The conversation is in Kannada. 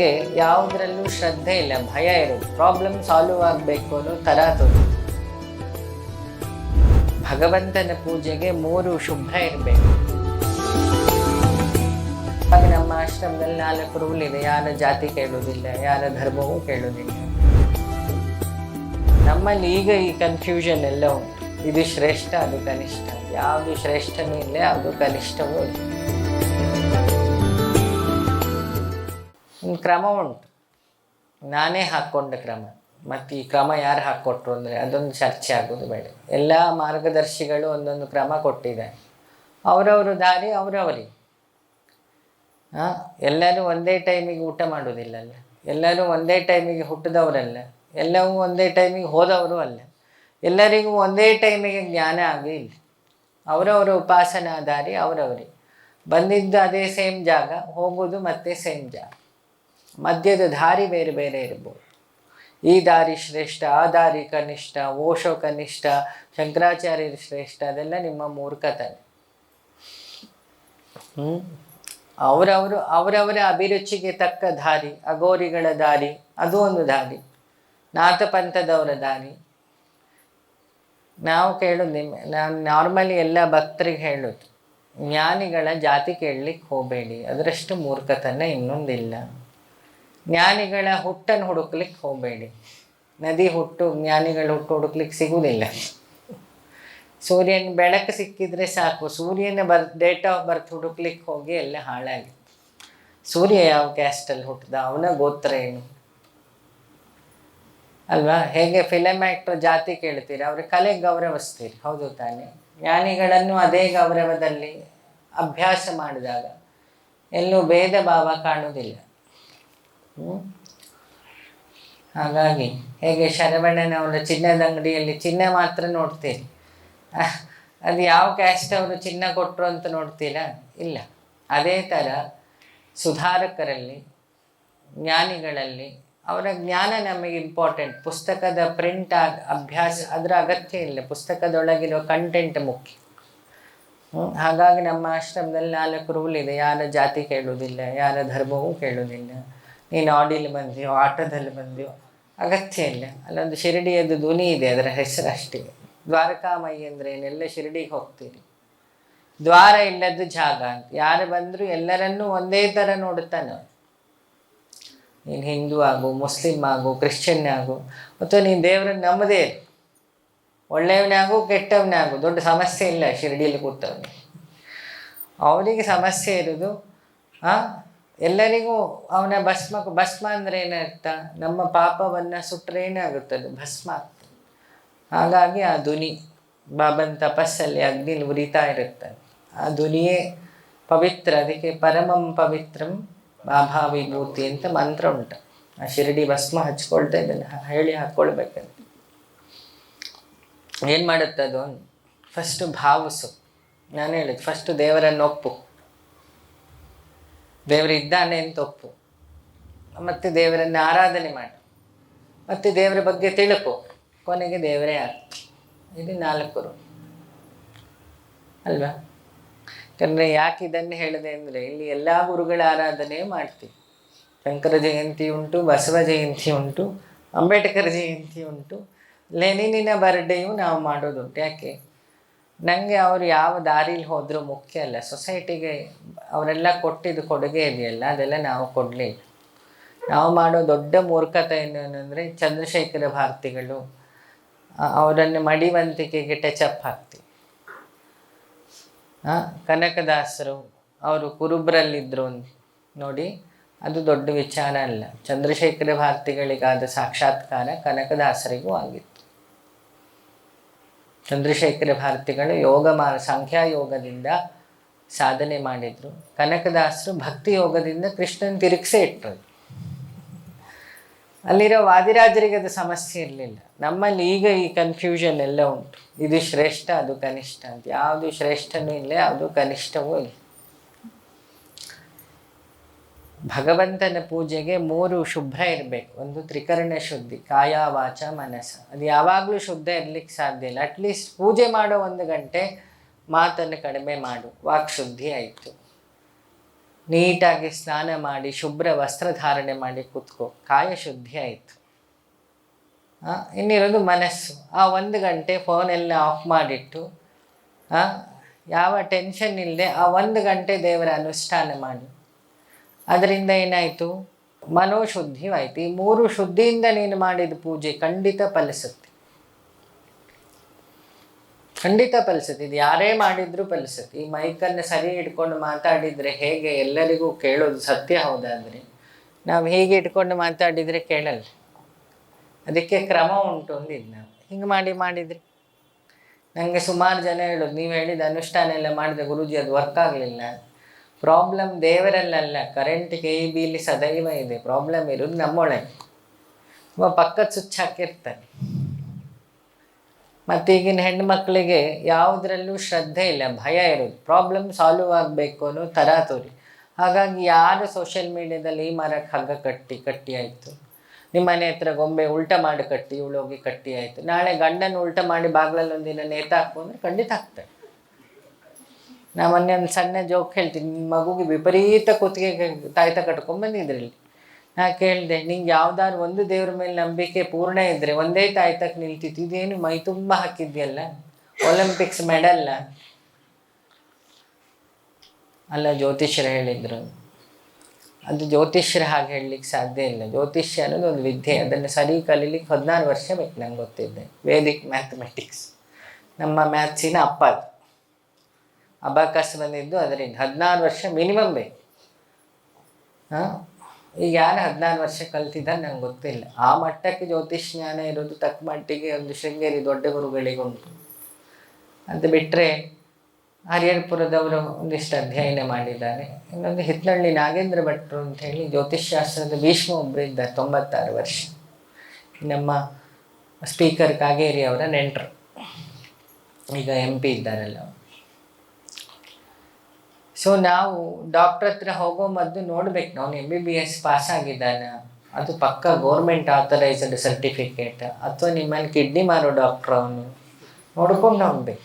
ಅವರಿಗೆ ಯಾವುದರಲ್ಲೂ ಶ್ರದ್ಧೆ ಇಲ್ಲ, ಭಯ ಇರೋದು ಪ್ರಾಬ್ಲಮ್ ಸಾಲ್ವ್ ಆಗಬೇಕು ಅನ್ನೋ ಥರ ತೋರು ಭಗವಂತನ ಪೂಜೆಗೆ ಮೂರು ಶುಭ ಇರಬೇಕು. ಆಗ ನಮ್ಮ ಆಶ್ರಮದಲ್ಲಿ ನಾಲ್ಕು ರೂಲ್ ಇದೆ ಯಾರ ಜಾತಿ ಕೇಳೋದಿಲ್ಲ ಯಾರ ಧರ್ಮವೂ ಕೇಳೋದಿಲ್ಲ ನಮ್ಮಲ್ಲಿ ಈಗ ಈ ಕನ್ಫ್ಯೂಷನ್ ಎಲ್ಲ ಉಂಟು. ಇದು ಶ್ರೇಷ್ಠ, ಅದು ಕನಿಷ್ಠ. ಯಾವುದು ಶ್ರೇಷ್ಠನೂ ಇಲ್ಲ, ಯಾವುದು ಕನಿಷ್ಠವೂ ಇಲ್ಲ. ಕ್ರಮ ಉಂಟು ನಾನೇ ಹಾಕ್ಕೊಂಡ ಕ್ರಮ. ಮತ್ತು ಈ ಕ್ರಮ ಯಾರು ಹಾಕ್ಕೊಟ್ರು ಅಂದರೆ ಅದೊಂದು ಚರ್ಚೆ ಆಗೋದು ಬೇಡ. ಎಲ್ಲ ಮಾರ್ಗದರ್ಶಿಗಳು ಒಂದೊಂದು ಕ್ರಮ ಕೊಟ್ಟಿದ್ದಾರೆ ಅವರವರು ದಾರಿ ಅವರವರಿಗೆ ಹಾಂ? ಎಲ್ಲರೂ ಒಂದೇ ಟೈಮಿಗೆ ಊಟ ಮಾಡೋದಿಲ್ಲಲ್ಲ ಎಲ್ಲರೂ ಒಂದೇ ಟೈಮಿಗೆ ಹುಟ್ಟಿದವರಲ್ಲ. ಎಲ್ಲವೂ ಒಂದೇ ಟೈಮಿಗೆ ಹೋದವರು ಅಲ್ಲ. ಎಲ್ಲರಿಗೂ ಒಂದೇ ಟೈಮಿಗೆ ಜ್ಞಾನ ಆಗಿ ಇಲ್ಲ. ಅವರವರ ಉಪಾಸನಾ ದಾರಿ ಅವರವರಿಗೆ ಬಂದಿದ್ದು ಅದೇ ಸೇಮ್ ಜಾಗ, ಹೋಗೋದು ಮತ್ತೆ ಸೇಮ್ ಜಾಗ. ಮಧ್ಯದ ದಾರಿ ಬೇರೆ ಬೇರೆ ಇರ್ಬೋದು. ಈ ದಾರಿ ಶ್ರೇಷ್ಠ, ಆ ದಾರಿ ಕನಿಷ್ಠ, ಓಶೋ ಕನಿಷ್ಠ, ಶಂಕರಾಚಾರ್ಯರು ಶ್ರೇಷ್ಠ, ಅದೆಲ್ಲ ನಿಮ್ಮ ಮೂರ್ಖತನ. ಹ್ಞೂ ಅವರವರು, ಅವರವರ ಅಭಿರುಚಿಗೆ ತಕ್ಕ ದಾರಿ ಅಗೋರಿಗಳ ದಾರಿ, ಅದು ಒಂದು ದಾರಿ. ನಾಥಪಂಥದವರ ದಾರಿ. ನಾವು ಕೇಳೋದು ನಿಮ್ಮ, ನಾನು ನಾರ್ಮಲಿ ಎಲ್ಲ ಭಕ್ತರಿಗೆ ಹೇಳೋದು, ಜ್ಞಾನಿಗಳ ಜಾತಿ ಕೇಳಲಿಕ್ಕೆ ಹೋಗಬೇಡಿ, ಅದರಷ್ಟು ಮೂರ್ಖತನ ಇನ್ನೊಂದಿಲ್ಲ. ಜ್ಞಾನಿಗಳ ಹುಟ್ಟನ್ನು ಹುಡುಕ್ಲಿಕ್ಕೆ ಹೋಗಬೇಡಿ. ನದಿ ಹುಟ್ಟು ಜ್ಞಾನಿಗಳ ಹುಟ್ಟು ಹುಡುಕ್ಲಿಕ್ಕೆ ಸಿಗುವುದಿಲ್ಲ. ಸೂರ್ಯನ ಬೆಳಕು ಸಿಕ್ಕಿದ್ರೆ ಸಾಕು. ಸೂರ್ಯನ ಬರ್ ಡೇಟ್ ಆಫ್ ಬರ್ತ್ ಹುಡುಕ್ಲಿಕ್ಕೆ ಹೋಗಿ ಎಲ್ಲ ಹಾಳಾಗಿ. ಸೂರ್ಯ ಯಾವ ಕ್ಯಾಸ್ಟಲ್ಲಿ ಹುಟ್ಟಿದ, ಅವನ ಗೋತ್ರ ಏನು? ಅಲ್ವಾ? ಹೇಗೆ ಫಿಲಮ್ ಆ್ಯಕ್ಟರ್ ಜಾತಿ ಕೇಳ್ತೀರಿ? ಅವ್ರ ಕಲೆ ಗೌರವಿಸ್ತೀರಿ. ಹೌದು ತಾನೆ. ಜ್ಞಾನಿಗಳನ್ನು ಅದೇ ಗೌರವದಲ್ಲಿ ಅಭ್ಯಾಸ ಮಾಡಿದಾಗ ಎಲ್ಲೂ ಭೇದ ಭಾವ ಕಾಣುವುದಿಲ್ಲ? ಹಾಗಾಗಿ ಹೇಗೆ ಶರವಣ್ಣನವರು ಚಿನ್ನದ ಅಂಗಡಿಯಲ್ಲಿ ಚಿನ್ನ ಮಾತ್ರ ನೋಡ್ತೀರಿ ಅದು ಯಾವ ಕ್ಯಾಸ್ಟ್ ಅವರು ಚಿನ್ನ ಕೊಟ್ಟರು ಅಂತ ನೋಡ್ತೀರಾ? ಇಲ್ಲ. ಅದೇ ಥರ ಸುಧಾರಕರಲ್ಲಿ, ಜ್ಞಾನಿಗಳಲ್ಲಿ ಅವರ ಜ್ಞಾನ ನಮಗೆ ಇಂಪಾರ್ಟೆಂಟ್ ಪುಸ್ತಕದ ಪ್ರಿಂಟ್ ಅಭ್ಯಾಸ, ಅದರ ಅಗತ್ಯ ಇಲ್ಲ. ಪುಸ್ತಕದೊಳಗಿರೋ ಕಂಟೆಂಟ್ ಮುಖ್ಯ. ಹಾಗಾಗಿ ನಮ್ಮ ಆಶ್ರಮದಲ್ಲಿ ನಾಲ್ಕು ರೂಲ್ ಇದೆ. ಯಾರ ಜಾತಿ ಕೇಳೋದಿಲ್ಲ ಯಾರ ಧರ್ಮವೂ ಕೇಳೋದಿಲ್ಲ ನೀನು ಆಡಿಯಲ್ಲಿ ಬಂದೆಯೋ, ಆಟೋದಲ್ಲಿ ಬಂದೆಯೋ, ಅಗತ್ಯ ಇಲ್ಲ. ಅಲ್ಲೊಂದು ಶಿರಡಿಯದ್ದು ಧ್ವನಿ ಇದೆ ಅದರ ಹೆಸರು ಅಷ್ಟೇ. ದ್ವಾರಕಾಮಯಿ ಅಂದರೆ ಏನೆಲ್ಲ ಶಿರಡಿಗೆ ಹೋಗ್ತೀರಿ? ದ್ವಾರ ಇಲ್ಲದ್ದು ಜಾಗ ಅಂತ. ಯಾರು ಬಂದರೂ ಎಲ್ಲರನ್ನೂ ಒಂದೇ ಥರ ನೋಡುತ್ತಾನೆ ನೀನು ಹಿಂದೂ ಆಗು ಮುಸ್ಲಿಮ್ ಆಗು, ಕ್ರಿಶ್ಚಿಯನ್ ಆಗು ಅಥವಾ ನೀನು ದೇವರನ್ನು ನಂಬದೇ ಇರು ಒಳ್ಳೆಯವನಾಗು ಕೆಟ್ಟವನಾಗು ದೊಡ್ಡ ಸಮಸ್ಯೆ ಇಲ್ಲ ಶಿರಡಿಯಲ್ಲಿ ಕೂತವನಿಗೆ. ಅವನಿಗೆ ಸಮಸ್ಯೆ ಇರೋದು ಆ ಎಲ್ಲರಿಗೂ ಅವನ ಭಸ್ಮ ಭಸ್ಮ ಅಂದರೆ ಏನರ್ಥ? ನಮ್ಮ ಪಾಪವನ್ನು ಸುಟ್ಟರೆ ಏನಾಗುತ್ತದೆ ಭಸ್ಮ. ಹಾಗಾಗಿ ಆ ಧ್ವನಿ, ಬಾಬನ್ ತಪಸ್ಸಲ್ಲಿ ಅಗ್ನಿಲಿ ಉರಿತಾ ಇರುತ್ತದೆ ಆ ಧ್ವನಿಯೇ ಪವಿತ್ರ, ಅದಕ್ಕೆ ಪರಮಂ ಪವಿತ್ರಂ ಬಾಬಾ ವಿಭೂತಿ ಅಂತ ಮಂತ್ರ ಉಂಟು. ಆ ಶಿರಡಿ ಭಸ್ಮ ಹಚ್ಕೊಳ್ತಾ ಇದ್ದಾನೆ ಹೇಳಿ ಹಾಕ್ಕೊಳ್ಬೇಕಂತ ಏನು ಮಾಡುತ್ತದು ಫಸ್ಟು ಭಾವಿಸು. ನಾನು ಹೇಳಿದ್ ಫಸ್ಟು ದೇವರನ್ನು ಒಪ್ಪು. ದೇವರಿದ್ದಾನೆ ಅಂತ ಒಪ್ಪು? ಮತ್ತು ದೇವರನ್ನು ಆರಾಧನೆ ಮಾಡು. ಮತ್ತು ದೇವರ ಬಗ್ಗೆ ತಿಳ್ಕೊ. ಕೊನೆಗೆ ದೇವರೇ ಆಗ್ತದೆ ಇದು ನಾಲ್ಕು ರು. ಅಲ್ವಾ? ಯಾಕಂದರೆ ಯಾಕೆ ಇದನ್ನು ಹೇಳಿದೆ ಅಂದರೆ ಇಲ್ಲಿ ಎಲ್ಲ ಗುರುಗಳ ಆರಾಧನೆ ಮಾಡ್ತೀವಿ. ಶಂಕರ ಜಯಂತಿ ಉಂಟು, ಬಸವ ಜಯಂತಿ ಉಂಟು, ಅಂಬೇಡ್ಕರ್ ಜಯಂತಿ ಉಂಟು. ಲೆನಿನಿನ ಬರ್ಡೇಯು ನಾವು ಮಾಡೋದುಂಟು. ಯಾಕೆ? ನನಗೆ ಅವರು ಯಾವ ದಾರಿಲಿ ಹೋದರೂ ಮುಖ್ಯ ಅಲ್ಲ. ಸೊಸೈಟಿಗೆ ಅವರೆಲ್ಲ ಕೊಟ್ಟಿದ್ದು ಕೊಡುಗೆ ಇದೆಯಲ್ಲ ಅದೆಲ್ಲ ನಾವು ಕೊಡಲಿ ನಾವು ಮಾಡೋ ದೊಡ್ಡ ಮೂರ್ಖತೆ ಏನು ಚಂದ್ರಶೇಖರ ಭಾರತಿಗಳು ಅವರನ್ನು ಮಡಿವಂತಿಕೆಗೆ ಟಚಪ್ ಹಾಕ್ತೀವಿ ಆ, ಕನಕದಾಸರು ಅವರು ಕುರುಬ್ರಲ್ಲಿದ್ದರು ನೋಡಿ ಅದು ದೊಡ್ಡ ವಿಚಾರ ಅಲ್ಲ. ಚಂದ್ರಶೇಖರ ಭಾರತಿಗಳಿಗಾದ ಸಾಕ್ಷಾತ್ಕಾರ ಕನಕದಾಸರಿಗೂ ಆಗಿತ್ತು. ಚಂದ್ರಶೇಖರ ಭಾರತಿಗಳು ಯೋಗ ಮಾ, ಸಂಖ್ಯಾ ಯೋಗದಿಂದ ಸಾಧನೆ ಮಾಡಿದರು. ಕನಕದಾಸರು ಭಕ್ತಿ ಯೋಗದಿಂದ ಕೃಷ್ಣನ ತಿರುಗಿಸೇ ಇಟ್ಟರು. ಅಲ್ಲಿರೋ ವಾದಿರಾಜರಿಗೆ ಅದು ಸಮಸ್ಯೆ ಇರಲಿಲ್ಲ. ನಮ್ಮಲ್ಲಿ ಈಗ ಈ ಕನ್ಫ್ಯೂಷನ್ ಎಲ್ಲ ಉಂಟು. ಇದು ಶ್ರೇಷ್ಠ, ಅದು ಕನಿಷ್ಠ ಅಂತ. ಯಾವುದು ಶ್ರೇಷ್ಠನೂ ಇಲ್ಲ ಯಾವುದು ಕನಿಷ್ಠವೂ ಇಲ್ಲ. ಭಗವಂತನ ಪೂಜೆಗೆ ಮೂರು ಶುಭ್ರ ಇರಬೇಕು. ಒಂದು ತ್ರಿಕರಣ ಶುದ್ಧಿ, ಕಾಯ ವಾಚ ಮನಸ್ಸು ಅದು ಯಾವಾಗಲೂ ಶುದ್ಧ ಇರಲಿಕ್ಕೆ ಸಾಧ್ಯ ಇಲ್ಲ. ಅಟ್ಲೀಸ್ಟ್ ಪೂಜೆ ಮಾಡೋ ಒಂದು ಗಂಟೆ ಮಾತನ್ನು ಕಡಿಮೆ ಮಾಡು. ವಾಕ್ ಶುದ್ಧಿ ಆಯಿತು. ನೀಟಾಗಿ ಸ್ನಾನ ಮಾಡಿ, ಶುಭ್ರ ವಸ್ತ್ರಧಾರಣೆ ಮಾಡಿ ಕೂತ್ಕೋ. ಕಾಯ ಶುದ್ಧಿ ಆಯಿತು. ಇನ್ನಿರೋದು ಮನಸ್ಸು. ಆ ಒಂದು ಗಂಟೆ ಫೋನೆಲ್ಲ ಆಫ್ ಮಾಡಿಟ್ಟು ಯಾವ ಟೆನ್ಷನ್ ಇಲ್ಲದೆ ಆ ಒಂದು ಗಂಟೆ ದೇವರ ಅನುಷ್ಠಾನ ಮಾಡಿ. ಅದರಿಂದ ಏನಾಯಿತು? ಮನೋಶುದ್ಧಿವಾಯಿತು. ಈ ಮೂರು ಶುದ್ಧಿಯಿಂದ ನೀನು ಮಾಡಿದ ಪೂಜೆ ಖಂಡಿತ ಫಲಿಸುತ್ತೆ. ಖಂಡಿತ ಫಲಿಸುತ್ತೆ. ಇದು ಯಾರೇ ಮಾಡಿದ್ರೂ ಫಲಿಸುತ್ತೆ. ಈ ಮೈಕನ್ನು ಸರಿ ಇಟ್ಕೊಂಡು ಮಾತಾಡಿದರೆ ಹೇಗೆ ಎಲ್ಲರಿಗೂ ಕೇಳೋದು ಸತ್ಯ ಹೌದಾದರೆ? ನಾವು ಹೀಗೆ ಇಟ್ಕೊಂಡು ಮಾತಾಡಿದರೆ ಕೇಳಲ್ಲ. ಅದಕ್ಕೆ ಕ್ರಮ ಉಂಟು ಅಂದಿದ್ದು ನಾವು. ಹಿಂಗೆ ಮಾಡಿ ಮಾಡಿದ್ರಿ? ನನಗೆ ಸುಮಾರು ಜನ ಹೇಳೋದು, ನೀವು ಹೇಳಿದ ಅನುಷ್ಠಾನ ಎಲ್ಲ ಮಾಡಿದೆ ಗುರುಜಿ ಅದು ವರ್ಕ್ ಆಗಲಿಲ್ಲ ಪ್ರಾಬ್ಲಮ್ ದೇವರಲ್ಲಲ್ಲ ಕರೆಂಟ್ ಕೆ ಬಿಲಿ ಸದೈವ ಇದೆ ಪ್ರಾಬ್ಲಮ್ ಇರೋದು ನಮ್ಮೊಳಗೆ. ಒಬ್ಬ ಪಕ್ಕದ ಸ್ವಿಚ್ ಹಾಕಿರ್ತಾರೆ ಮತ್ತು ಈಗಿನ ಹೆಣ್ಮಕ್ಳಿಗೆ ಯಾವುದರಲ್ಲೂ ಶ್ರದ್ಧೆ ಇಲ್ಲ, ಭಯ ಇರೋದು. ಪ್ರಾಬ್ಲಮ್ ಸಾಲ್ವ್ ಆಗಬೇಕು ಅನ್ನೋ ತರಾತುರಿ ಹಾಗಾಗಿ ಯಾರು ಸೋಷಿಯಲ್ ಮೀಡಿಯಾದಲ್ಲಿ ಈ ಮರಕ್ಕೆ ಹಗ್ಗ ಕಟ್ಟಿ ಕಟ್ಟಿ ಆಯಿತು. ನಿಮ್ಮ ಮನೆ ಹತ್ರ ಗೊಂಬೆ ಉಲ್ಟ ಮಾಡಿ ಕಟ್ಟಿ ಇವಳೋಗಿ ಕಟ್ಟಿ ಆಯಿತು. ನಾಳೆ ಗಂಡನ ಉಲ್ಟ ಮಾಡಿ ಬಾಗ್ಲಲ್ಲಿ ಒಂದಿನ ನೇತಾಕ್ಬಂದ್ರೆ ಖಂಡಿತ ಹಾಕ್ತಾರೆ ನಾ ಮೊನ್ನೆ ಒಂದು ಸಣ್ಣ ಜೋಕ್ ಹೇಳ್ತೀನಿ. ನಿಮ್ಮ ಮಗುಗೆ ವಿಪರೀತ ಕುತ್ತಿಗೆ ತಾಯ್ತ ಕಟ್ಕೊಂಡ್ ಬಂದಿದ್ರಲ್ಲಿ ನಾ ಕೇಳಿದೆ, ನಿಂಗೆ ಯಾವ್ದಾದ್ರು ಒಂದು ದೇವ್ರ ಮೇಲೆ ನಂಬಿಕೆ ಪೂರ್ಣ ಇದ್ದರೆ ಒಂದೇ ತಾಯ್ತಕ್ಕೆ ನಿಲ್ತಿತ್ತು. ಇದೇನು ಮೈ ತುಂಬ ಹಾಕಿದ್ಯಲ್ಲ? ಒಲಿಂಪಿಕ್ಸ್ ಮೆಡಲ್ ಅಲ್ಲ, ಜ್ಯೋತಿಷ್ಯರು ಹೇಳಿದರು. ಅದು ಜ್ಯೋತಿಷ್ಯರು ಹಾಗೆ ಹೇಳಲಿಕ್ಕೆ ಸಾಧ್ಯ ಇಲ್ಲ. ಜ್ಯೋತಿಷ್ಯ ಅನ್ನೋದು ಒಂದು ವಿದ್ಯೆ. ಅದನ್ನು ಸರಿ ಕಲೀಲಿಕ್ಕೆ ಹದಿನಾರು ವರ್ಷ ಬೇಕು ನಂಗೆ ಗೊತ್ತಿದ್ದೆ ವೇದಿಕ್ ಮ್ಯಾಥಮೆಟಿಕ್ಸ್ ನಮ್ಮ ಮ್ಯಾಥ್ಸಿನ ಅಪ್ಪ ಅದು. ಅಬಾಕಸ್ ಬಂದಿದ್ದು ಅದರಿಂದ ಹದಿನಾರು ವರ್ಷ ಮಿನಿಮಮ್ ಬೇಕು. ಹಾಂ? ಈಗ ಯಾರು ಹದಿನಾರು ವರ್ಷ ಕಲ್ತಿದ್ದಾರೆ ನಂಗೆ ಗೊತ್ತಿಲ್ಲ. ಆ ಮಟ್ಟಕ್ಕೆ ಜ್ಯೋತಿಷ್ ಜ್ಞಾನ ಇರೋದು ತಕ್ಕ ಮಟ್ಟಿಗೆ ಒಂದು ಶೃಂಗೇರಿ ದೊಡ್ಡ ಗುರುಗಳಿಗುಂಟು ಅಂತ ಬಿಟ್ಟರೆ ಹರಿಹರಪುರದವರು ಒಂದಿಷ್ಟು ಅಧ್ಯಯನ ಮಾಡಿದ್ದಾರೆ. ಇನ್ನೊಂದು ಹಿತ್ನಳ್ಳಿ ನಾಗೇಂದ್ರ ಭಟ್ರು ಅಂತ ಹೇಳಿ ಜ್ಯೋತಿಷ್ಶಾಸ್ತ್ರದ ಭೀಷ್ಮ ಒಬ್ಬರು ಇದ್ದಾರೆ, ತೊಂಬತ್ತಾರು ವರ್ಷ. ನಮ್ಮ ಸ್ಪೀಕರ್ ಕಾಗೇರಿ ಅವರ ನೆಂಟರು. ಈಗ ಎಂ ಪಿ ಇದ್ದಾರಲ್ಲ. ಸೊ ನಾವು ಡಾಕ್ಟ್ರ್ ಹತ್ರ ಹೋಗೋ ಮೊದಲು ನೋಡ್ಬೇಕು. ನಾವು M B B S pass ಆಗಿದ್ದಾನ? ಅದು ಪಕ್ಕ ಗೌರ್ಮೆಂಟ್ ಆಥರೈಸ್ಡ್ ಸರ್ಟಿಫಿಕೇಟ್ ಅಥವಾ ನಿಮ್ಮಲ್ಲಿ ಕಿಡ್ನಿ ಮಾರೋ ಡಾಕ್ಟ್ರ್ ಅವನು. ನೋಡ್ಕೊಂಡು ಹೋಗ್ಬೇಕು